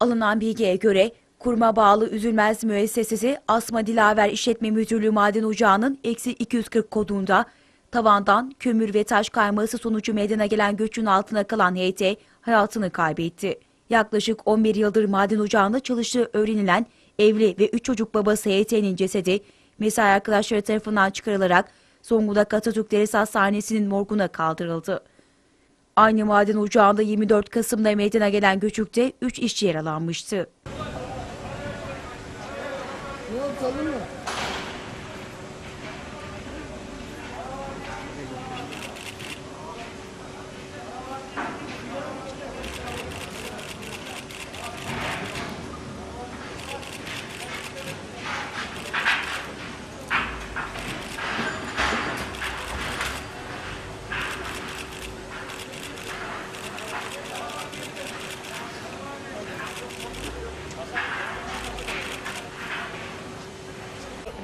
Alınan bilgiye göre kurma bağlı Üzülmez müessesesi Asma Dilaver İşletme Müdürlüğü Maden Ocağı'nın eksi 240 kodunda tavandan kömür ve taş kayması sonucu meydana gelen göçün altına kalan HT hayatını kaybetti. Yaklaşık 11 yıldır maden ocağında çalıştığı öğrenilen evli ve 3 çocuk babası HT'nin cesedi mesai arkadaşları tarafından çıkarılarak Zonguldak Atatürk Devlet Hastanesi'nin morguna kaldırıldı. Aynı maden ocağında 24 Kasım'da meydana gelen göçükte 3 işçi yaralanmıştı.